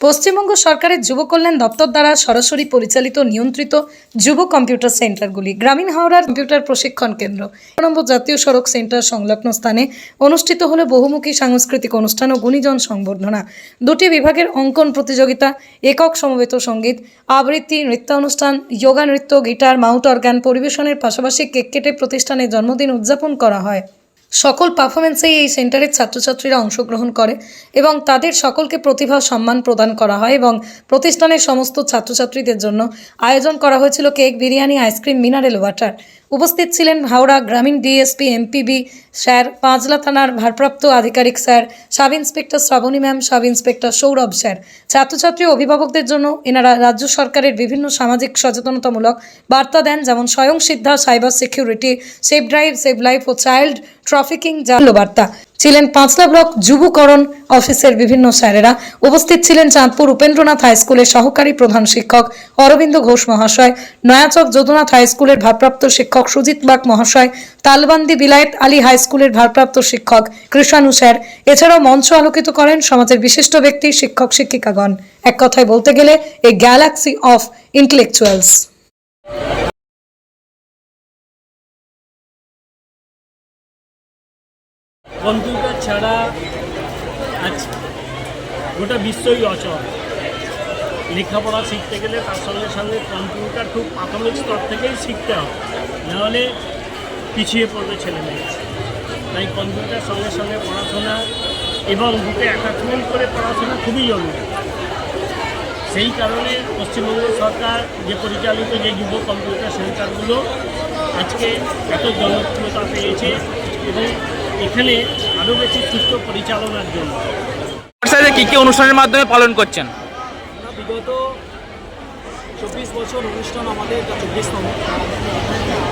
পশ্চিমবঙ্গ সরকারের যুব কল্যাণ দপ্তর দ্বারা সরাসরি পরিচালিত নিয়ন্ত্রিত যুব কম্পিউটার সেন্টারগুলি গ্রামীণ হাওড়ার কম্পিউটার প্রশিক্ষণ কেন্দ্র। নম্বর জাতীয় সড়ক সেন্টার সংলগ্ন স্থানে অনুষ্ঠিত হলো বহুমুখী সাংস্কৃতিক অনুষ্ঠান ও গুণীজন সংবর্ধনা। দুটি বিভাগের অঙ্কন প্রতিযোগিতা, একক সমবেত সংগীত, আবৃত্তি, নৃত্যানুষ্ঠান, যোগা নৃত্য, গিটার, মাউট অর্গান পরিবেশনের পাশাপাশি কেক কেটে প্রতিষ্ঠানের জন্মদিন উদযাপন করা হয়। সকল পারফরমেন্সেই এই সেন্টারের ছাত্রছাত্রীরা অংশগ্রহণ করে এবং তাদের সকলকে প্রতিভা সম্মান প্রদান করা হয় এবং প্রতিষ্ঠানের সমস্ত ছাত্রছাত্রীদের জন্য আয়োজন করা হয়েছিল cake, biryani, ice cream, mineral water. উপস্থিত ছিলেন হাওড়া গ্রামীণ ডিএসপি এমপিবি স্যার, পাঁচলা থানার ভারপ্রাপ্ত আধিকারিক sir, sub inspector Shrabani ma'am, sub inspector Sourav sir. ছাত্রছাত্রী অভিভাবকদের জন্য এনারা রাজ্য সরকারের বিভিন্ন সামাজিক সচেতনতামূলক বার্তা দেন, যেমন Swayam Siddha, cyber security save drive save life ও চাইল্ড ট্রাফিকিং জানল বার্তা। ছিলেন পাঁচলা ব্লক যুবকরণ অফিসের বিভিন্ন স্যারেরা। উপস্থিত ছিলেন চাঁদপুর উপেন্দ্রনাথ হাই স্কুলের সহকারী প্রধান শিক্ষক অরবিন্দ ঘোষ মহাশয়, নয়াচক যদুনাথ হাই স্কুলের ভারপ্রাপ্ত শিক্ষক সুজিত বাগ মহাশয়, তালবান্দি বিলায়েত আলী হাই স্কুলের ভারপ্রাপ্ত শিক্ষক কৃষাণু স্যার। এছাড়াও মঞ্চ আলোকিত করেন সমাজের বিশিষ্ট ব্যক্তি, শিক্ষক, শিক্ষিকাগণ। এক কথায় বলতে গেলে, a galaxy of intellectuals. Computer ছাড়া আজ গোটা বিশ্বই অচল। লেখাপড়া শিখতে গেলে তার সঙ্গে সঙ্গে কম্পিউটার খুব প্রাথমিক স্তর থেকেই শিখতে হবে। নাহলে পিছিয়ে পড়বে ছেলে মেয়ে তাই কম্পিউটার সঙ্গে সঙ্গে পড়াশোনা এবং বুকে অ্যাটাচমেন্ট করে পড়াশোনা খুবই জরুরি। সেই কারণে পশ্চিমবঙ্গ সরকার যে পরিচালিত যে যুব কম্পিউটার সেন্টারগুলো আজকে এত জনপ্রিয়তা পেয়েছে এবং এখানে আরও বেশি সুস্থ পরিচালনার জন্য। সাথে কি কি অনুষ্ঠানের মাধ্যমে পালন করছেন? বিগত চব্বিশ বছর অনুষ্ঠান আমাদের চব্বিশতম।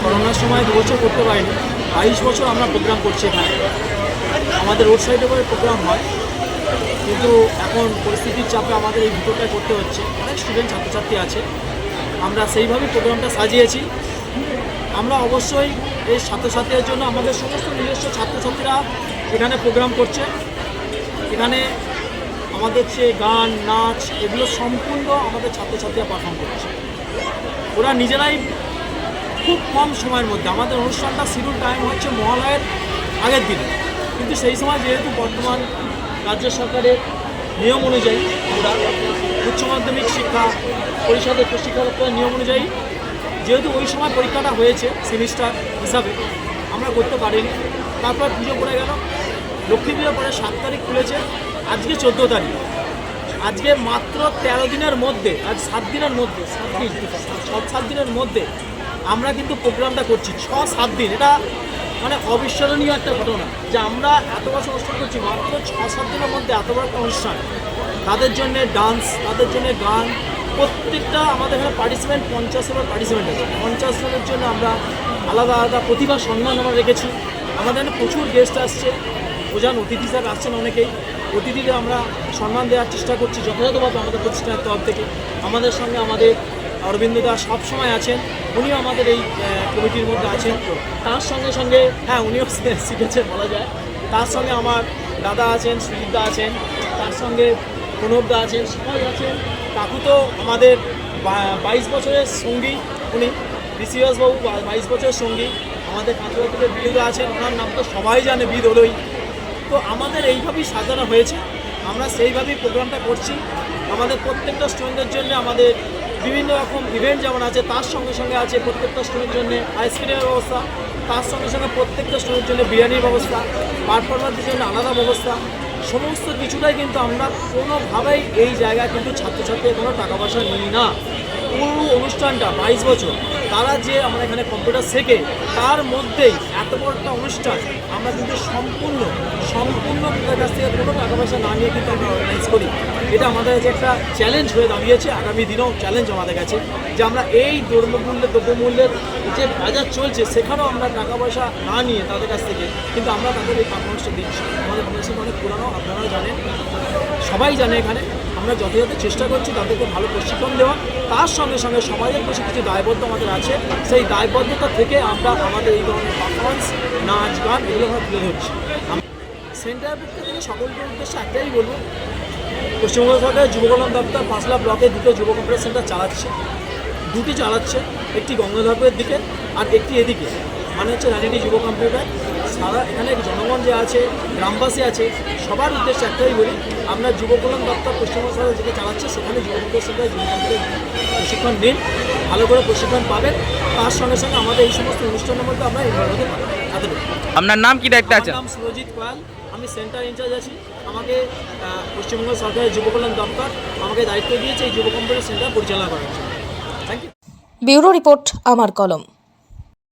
করোনার সময় দু বছর করতে পারিনি। বাইশ বছর আমরা প্রোগ্রাম করছি এখানে। আমাদের রোড সাইডে করে প্রোগ্রাম হয়। কিন্তু এখন পরিস্থিতির চাপে আমাদের এই ভিতরটায় করতে হচ্ছে। অনেক স্টুডেন্ট ছাত্রছাত্রী আছে। আমরা সেইভাবেই প্রোগ্রামটা সাজিয়েছি। আমরা অবশ্যই এই ছাত্রছাত্রীদের জন্য আমাদের সমস্ত নিজস্ব ছাত্রছাত্রীরা এখানে প্রোগ্রাম করছে। এখানে আমাদের যে গান, নাচ, এগুলো সম্পূর্ণ আমাদের ছাত্রছাত্রীরা পারফর্ম করছে। ওরা নিজেরাই খুব কম সময়ের মধ্যে, আমাদের অনুষ্ঠানটা শিডিউল টাইম হচ্ছে মহালয়ের আগের দিনে। কিন্তু সেই সময় যেহেতু বর্তমান রাজ্য সরকারের নিয়ম অনুযায়ী আমরা উচ্চ মাধ্যমিক শিক্ষা পরিষদের শিক্ষা দপ্তরের নিয়ম অনুযায়ী যেহেতু ওই সময় পরীক্ষাটা হয়েছে সেমিস্টার হিসাবে, আমরা করতে পারিনি। তারপর পুজো পড়ে গেল। লক্ষ্মী পুজো পরে সাত তারিখ খুলেছে, আজকে চোদ্দ তারিখ। আজকে মাত্র তেরো দিনের মধ্যে, আজ সাত দিনের মধ্যে, সাত দিন, সাত সাত দিনের মধ্যে আমরা কিন্তু প্রোগ্রামটা করছি, ছ, সাত দিন। এটা মানে অবিস্মরণীয় একটা ঘটনা যে আমরা এত বছর অনুষ্ঠান করছি, মাত্র ছ, সাত দিনের মধ্যে এত বড় অনুষ্ঠান। তাদের জন্য ডান্স তাদের জন্য গান প্রত্যেকটা আমাদের এখানে পার্টিসিপেন্ট পঞ্চাশ জনের পার্টিসিপেন্ট আছে। পঞ্চাশ জনের জন্য আমরা আলাদা আলাদা প্রতিভা, সম্মান আমরা রেখেছি। আমাদের এখানে প্রচুর গেস্ট আসছে। প্রধান অতিথি স্যার আসছেন অনেকেই। অতিথিদের আমরা সম্মান দেওয়ার চেষ্টা করছি, যথাযথভাবে আমাদের প্রতিষ্ঠানের তরফ থেকে। আমাদের সঙ্গে আমাদের অরবিন্দ দাস সবসময় আছেন। উনিও আমাদের এই কমিটির মধ্যে আছেন। তার সঙ্গে সঙ্গে হ্যাঁ উনিও শিখেছেন বলা যায়। তার সঙ্গে আমার দাদা আছেন সুজিতদা আছেন। তার সঙ্গে প্রণবদা আছেন, সবাই আছেন। কাকু তো আমাদের বাইশ বছরের সঙ্গী, উনি ঋষিবাসবাবু বাইশ বছরের সঙ্গী। আমাদের কাঁচুয়া থেকে বিদুদা আছেন, ওনার নাম তো সবাই জানে বিদ হলোই তো আমাদের এইভাবেই সাজানো হয়েছে। আমরা সেইভাবেই প্রোগ্রামটা করছি। আমাদের প্রত্যেকটা স্টুডেন্টদের জন্য আমাদের বিভিন্ন রকম ইভেন্ট যেমন আছে, তার সঙ্গে সঙ্গে আছে প্রত্যেকটা স্টুডেন্টের জন্য আইসক্রিমের ব্যবস্থা, তার সঙ্গে সঙ্গে প্রত্যেকটা স্টুডেন্টের জন্য বিরিয়ানির ব্যবস্থা পারফরমারদের জন্য আলাদা ব্যবস্থা। সমস্ত কিছুটাই কিন্তু আমরা কোনোভাবেই এই জায়গায় কিন্তু ছাত্রছাত্রীদের কোনো টাকা পয়সা নিই না। পুরো অনুষ্ঠানটা বাইশ বছর। তারা যে আমরা এখানে কম্পিউটার শেখে, তার মধ্যেই এত বড় একটা অনুষ্ঠান, আমরা কিন্তু সম্পূর্ণ সম্পূর্ণ তাদের কাছ থেকে কোনো টাকা পয়সা না নিয়ে কিন্তু আমরা অর্গানাইজ করি। এটা আমাদের কাছে একটা চ্যালেঞ্জ হয়ে দাঁড়িয়েছে, আগামী দিনেও চ্যালেঞ্জ আমাদের কাছে, যে আমরা এই দ্রব্যমূল্যের দ্রব্যমূল্যের যে বাজার চলছে, সেখানেও আমরা টাকা পয়সা না নিয়ে তাদের কাছ থেকে কিন্তু আমরা তাদের এই পারফরমেন্সটা দিচ্ছি। আমাদের ফাউন্ডেশন অনেক পুরানো আপনারাও জানেন, সবাই জানে এখানে। আমরা যথাযথ চেষ্টা করছি তাদেরকে ভালো প্রশিক্ষণ দেওয়া তার সঙ্গে সঙ্গে সমাজের প্রতি কিছু দায়বদ্ধ আমাদের আছে। সেই দায়বদ্ধতা থেকে আমরা আমাদের এই ধরনের পারফরমেন্স নাচ, গান এগুলো আমরা তুলে ধরছি। সেন্টার পক্ষ থেকে সকলকে উদ্দেশ্যে একটাই বলব, পশ্চিমবঙ্গ সরকারের যুব কল্যাণ দপ্তর পাঁচলা ব্লকে দুটো যুব কম্পিউটার সেন্টার চালাচ্ছে। দুটি চালাচ্ছে, একটি গঙ্গাধরপুরের দিকে আর একটি এদিকে। মানে হচ্ছে রাজনীতি যুব কম্পিউটার। সারা এখানে জনগণ যে আছে গ্রামবাসী আছে সবার উদ্দেশ্যে একটাই বলি আমরা যুব কল্যাণ দপ্তর পশ্চিমবঙ্গ সরকার যেটা চালাচ্ছে সেখানে যুব কম্পিউটার সেন্টার যুব কম্পিউটার প্রশিক্ষণ নিন ভালো করে প্রশিক্ষণ পাবেন। তার সঙ্গে সঙ্গে আমাদের এই সমস্ত অনুষ্ঠানের মধ্যে আমরা ইনভলভ হতে পারি আপনার নাম কি দায়িত্বে আমার আছেন নাম সুরজিৎ পাল আমি সেন্টার ইনচার্জ আছি। আমাকে পশ্চিমবঙ্গ সরকারের যুব কল্যাণ দপ্তর আমাকে দায়িত্ব দিয়েছে এই যুব কম্পিউটার সেন্টার পরিচালনা করার জন্য। থ্যাংক ইউ ব্যুরো রিপোর্ট আমার কলম।